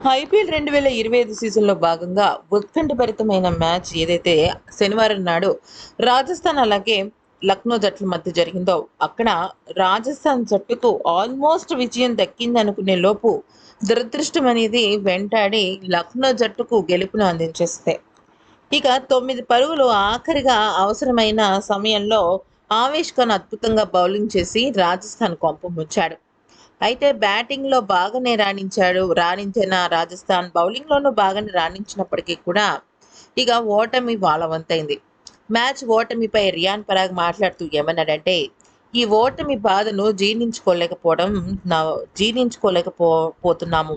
IPL రెండు వేల ఇరవై ఐదు సీజన్లో భాగంగా ఉత్కంఠభరితమైన మ్యాచ్ ఏదైతే శనివారం నాడు రాజస్థాన్ అలాగే లక్నో జట్ల మధ్య జరిగిందో అక్కడ రాజస్థాన్ జట్టుకు ఆల్మోస్ట్ విజయం దక్కిందనుకునే లోపు దురదృష్టం అనేది వెంటాడి లక్నో జట్టుకు గెలుపును అందించేస్తే. ఇక తొమ్మిది పరుగులు ఆఖరిగా అవసరమైన సమయంలో ఆవేష్ ఖాన్ అద్భుతంగా బౌలింగ్ చేసి రాజస్థాన్ కొంప ముంచాడు. అయితే బ్యాటింగ్లో బాగానే రాణించాడు. రాణించిన రాజస్థాన్ బౌలింగ్లోనూ బాగానే రాణించినప్పటికీ కూడా ఇక ఓటమి వాళ్ళ వంతైంది. మ్యాచ్ ఓటమిపై రియాన్ పరాగ్ మాట్లాడుతూ ఏమన్నాడంటే ఈ ఓటమి బాధను జీర్ణించుకోలేకపోవడం నా జీర్ణించుకోలేకపో పోతున్నాము.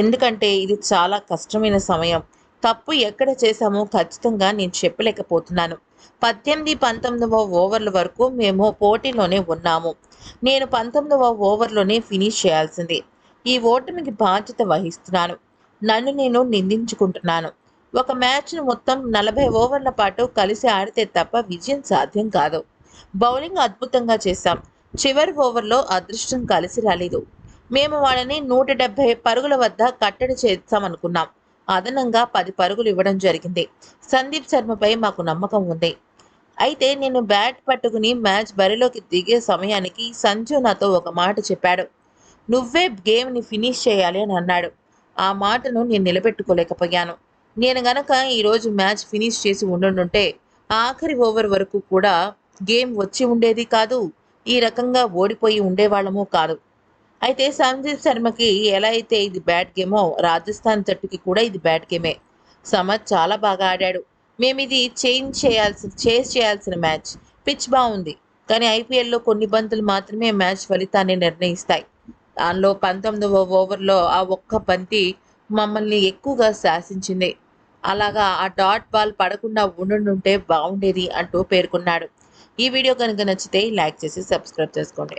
ఎందుకంటే ఇది చాలా కష్టమైన సమయం. తప్పు ఎక్కడ చేశామో ఖచ్చితంగా నేను చెప్పలేకపోతున్నాను. పద్దెనిమిది పంతొమ్మిదవ ఓవర్ల వరకు మేము పోటీలోనే ఉన్నాము. నేను పంతొమ్మిదవ ఓవర్లోనే ఫినిష్ చేయాల్సింది. ఈ ఓటమికి బాధ్యత వహిస్తున్నాను. నన్ను నేను నిందించుకుంటున్నాను. ఒక మ్యాచ్ను మొత్తం నలభై ఓవర్ల పాటు కలిసి ఆడితే తప్ప విజయం సాధ్యం కాదు. బౌలింగ్ అద్భుతంగా చేశాం. చివరి ఓవర్లో అదృష్టం కలిసి రాలేదు. మేము వాళ్ళని నూట డెబ్బై పరుగుల వద్ద కట్టడి చేస్తామనుకున్నాం అదనంగా పది పరుగులు ఇవ్వడం జరిగింది. సందీప్ శర్మపై మాకు నమ్మకం ఉంది. అయితే నేను బ్యాట్ పట్టుకుని మ్యాచ్ బరిలోకి దిగే సమయానికి సంజు నాతో ఒక మాట చెప్పాడు. నువ్వే గేమ్ని ఫినిష్ చేయాలి అని అన్నాడు. ఆ మాటను నేను నిలబెట్టుకోలేకపోయాను. నేను గనక ఈరోజు మ్యాచ్ ఫినిష్ చేసి ఉండుంటే ఆఖరి ఓవర్ వరకు కూడా గేమ్ వచ్చి ఉండేది కాదు ఈ రకంగా ఓడిపోయి ఉండేవాళ్ళము కాదు. అయితే సంజీవ్ శర్మకి ఎలా అయితే ఇది బ్యాట్ గేమో రాజస్థాన్ జట్టుకి కూడా ఇది బ్యాట్ గేమే. సమత్ చాలా బాగా ఆడాడు. మేము ఇది చేంజ్ చేయాల్సిన చేజ్ చేయాల్సిన మ్యాచ్. పిచ్ బాగుంది. కానీ ఐపీఎల్లో కొన్ని బంతులు మాత్రమే మ్యాచ్ ఫలితాన్ని నిర్ణయిస్తాయి. దానిలో పంతొమ్మిదవ ఓవర్లో ఆ ఒక్క బంతి మమ్మల్ని ఎక్కువగా శాసించింది. అలాగా ఆ డాట్ బాల్ పడకుండా ఉండుంటే బాగుండేది అంటూ పేర్కొన్నాడు. ఈ వీడియో కనుక నచ్చితే లైక్ చేసి సబ్స్క్రైబ్ చేసుకోండి.